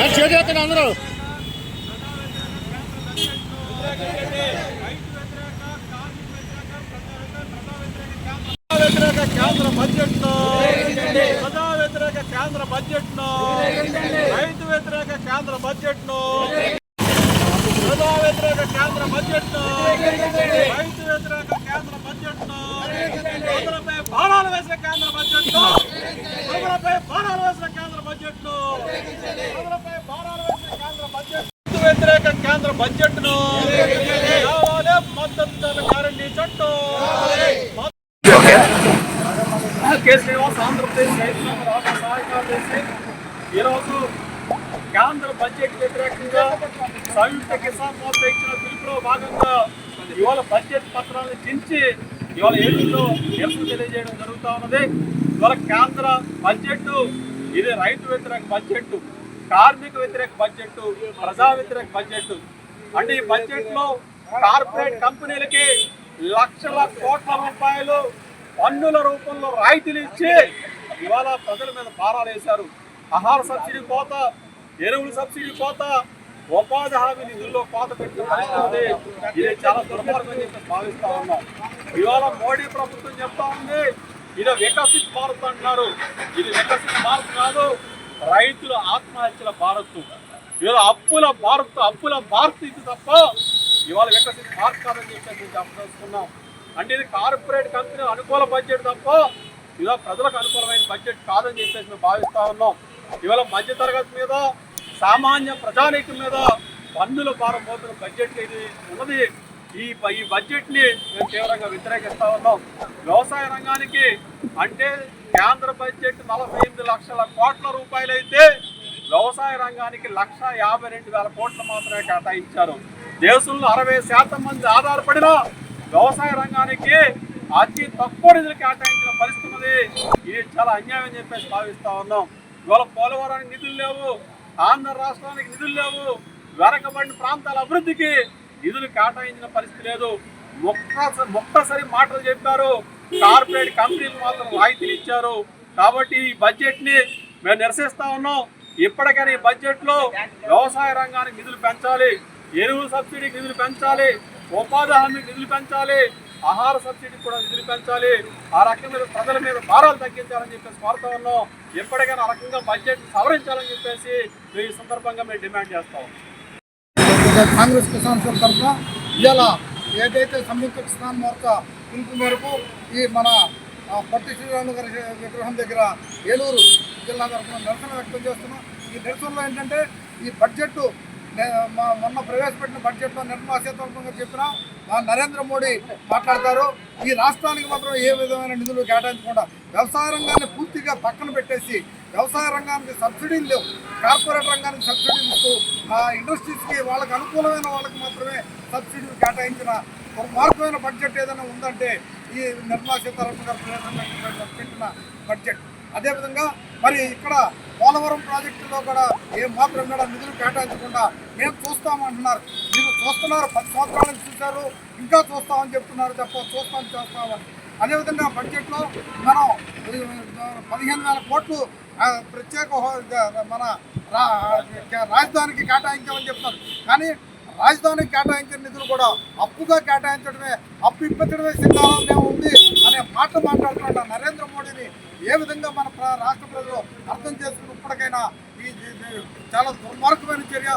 చేతులు అందరూ వ్యతిరేక కేంద్ర బడ్జెట్ ప్రజా వ్యతిరేక కేంద్ర బడ్జెట్ రైతు వ్యతిరేక కేంద్ర బడ్జెట్ ప్రజా వ్యతిరేక కేంద్ర బడ్జెట్ రైతు వ్యతిరేక కేంద్ర బడ్జెట్ ప్రజలపై బాణాలు వేసిన కేంద్ర బడ్జెట్ ప్రజలపై బాణాలు వేసిన కేంద్ర బడ్జెట్ ప్రజలపై భారాలు వేసిన కేంద్ర బడ్జెట్ రైతు వ్యతిరేక కేంద్ర బడ్జెట్ కావాలి మద్దతు ధర గ్యారంటీ చట్టం. శ్రీనివాస్ ఆంధ్రప్రదేశ్ రాష్ట్ర సహాయ కార్యదర్శి. ఈరోజు కేంద్ర బడ్జెట్ వ్యతిరేకంగా సంయుక్త కిసాన్ మోర్చా ఇచ్చిన పిలుపులో భాగంగా ఇవాళ బడ్జెట్ పత్రాలను చించి ఇవాళ ఏలూరులో నిరసన తెలియజేయడం జరుగుతూ ఉన్నది. ఇవాళ కేంద్ర బడ్జెట్ ఇది రైతు వ్యతిరేక బడ్జెట్ కార్మిక వ్యతిరేక బడ్జెట్ ప్రజా వ్యతిరేక బడ్జెట్ అంటే ఈ బడ్జెట్లో కార్పొరేట్ కంపెనీలకి లక్షల కోట్ల రూపాయలు పన్నుల రూపంలో రాయితీలు ఇచ్చి ఇవాళ ప్రజల మీద భారాలు వేశారు. ఆహార సబ్సిడీ కోత ఎరువుల సబ్సిడీ కోత ఉపాధి హామీ నిధుల్లో కోత పెట్టిన పరిస్థితి ఉంది. ఇది చాలా దుర్మార్గం చెప్పి భావిస్తా ఉన్నాం. ఇవాళ మోడీ ప్రభుత్వం చెప్తా ఉంది ఇది వికసిత్ భారత్ అంటున్నారు. ఇది వికసిత్ భారత్ కాదు రైతుల ఆత్మహత్యల భారత్. ఇవాళ అప్పుల భారత్ అప్పుల భారత్ ఇది తప్ప ఇవాళ వికసిత్ భారత్ కాదని చెప్పేసి చెప్పదలుచుకున్నాం. అంటే ఇది కార్పొరేట్ కంపెనీ అనుకూల బడ్జెట్ తప్ప ఇవాళ ప్రజలకు అనుకూలమైన బడ్జెట్ కాదని చెప్పేసి మేము భావిస్తా ఉన్నాం. ఇవాళ మధ్యతరగతి మీద సామాన్య ప్రజానీకం మీద పన్నుల భారం పోతున్న బడ్జెట్ ఇది ఉన్నది. ఈ ఈ బడ్జెట్ని మేము తీవ్రంగా వ్యతిరేకిస్తా ఉన్నాం. వ్యవసాయ రంగానికి అంటే కేంద్ర బడ్జెట్ నలభై ఎనిమిది లక్షల కోట్ల రూపాయలు అయితే వ్యవసాయ రంగానికి లక్ష యాభై రెండు వేల కోట్లు మాత్రమే కేటాయించారు. దేశంలో అరవై శాతం మంది ఆధారపడిన వ్యవసాయ రంగానికి అతి తక్కువ నిధులు కేటాయించిన పరిస్థితి ఉన్నది. ఇది చాలా అన్యాయం అని చెప్పేసి భావిస్తా ఉన్నాం. ఇవాళ పోలవరానికి నిధులు లేవు ఆంధ్ర రాష్ట్రానికి నిధులు లేవు వెనకబడిన ప్రాంతాల అభివృద్ధికి నిధులు కేటాయించిన పరిస్థితి లేదు. మొక్క మొక్కసరి మాటలు చెప్పారు. కార్పొరేట్ కంపెనీలు మాత్రం రాయితీలు ఇచ్చారు. కాబట్టి ఈ బడ్జెట్ని మేము నిరసిస్తా ఉన్నాం. ఇప్పటికైనా ఈ వ్యవసాయ రంగానికి నిధులు పెంచాలి ఎరువుల సబ్సిడీకి నిధులు పెంచాలి ఉపాధి హామీకి నిధులు పెంచాలి ఆహార సబ్సిడీకి కూడా నిధులు పెంచాలి. ఆ రకంగా ప్రజల మీద భారాలు తగ్గించాలని చెప్పేసి కోరుతా ఉన్నాం. ఎప్పటికైనా ఆ రకంగా బడ్జెట్ సవరించాలని చెప్పేసి మేము ఈ సందర్భంగా మేము డిమాండ్ చేస్తాం కాంగ్రెస్ కిసాన్ సెల్ తరఫున ఇవాళ ఏదైతే సంయుక్త కిసాన్ మోర్చా పిలుపు మేరకు ఈ మన పట్టి శ్రీరాములు గారి విగ్రహం దగ్గర ఏలూరు జిల్లా తరఫున నిరసన వ్యక్తం చేస్తున్నాం. ఈ నిరసనలో ఏంటంటే ఈ బడ్జెట్ మా- మొన్న ప్రవేశపెట్టిన బడ్జెట్లో నిర్మలా సీతారామన్ గారు చెప్పిన నరేంద్ర మోడీ మాట్లాడతారు. ఈ రాష్ట్రానికి మాత్రం ఏ విధమైన నిధులు కేటాయించకుండా వ్యవసాయ రంగాన్ని పూర్తిగా పక్కన పెట్టేసి వ్యవసాయ రంగానికి సబ్సిడీలు లేవు. కార్పొరేట్ రంగానికి సబ్సిడీలు ఇస్తూ ఆ ఇండస్ట్రీస్కి వాళ్ళకి అనుకూలమైన వాళ్ళకి మాత్రమే సబ్సిడీలు కేటాయించిన ఒక మార్పుమైన బడ్జెట్ ఏదైనా ఉందంటే ఈ నిర్మలా సీతారామన్ గారు పెట్టిన బడ్జెట్. అదేవిధంగా మరి ఇక్కడ పోలవరం ప్రాజెక్టులో కూడా ఏ మాత్రం కూడా నిధులు కేటాయించకుండా మేము చూస్తామంటున్నారు మీరు చూస్తున్నారు పది సంవత్సరాల నుంచి చూశారు ఇంకా చూస్తామని చెప్తున్నారు తప్ప చూస్తాం చేస్తామని. అదేవిధంగా బడ్జెట్లో మనం పదిహేను వేల కోట్లు ప్రత్యేక హో- మన రా- రాజధానికి కేటాయించామని చెప్తున్నారు. కానీ రాజధానికి కేటాయించిన నిధులు కూడా అప్పుగా కేటాయించడమే అప్పు ఇప్పించడమే సిద్ధాంతం ఉంది అనే మాట మాట్లాడుతున్న నరేంద్ర మోడీని ఏ విధంగా మన రాష్ట్ర ప్రజలు అర్థం చేసుకుని ఇప్పటికైనా ఈ ఈ చాలా దుర్మార్గమైన చర్య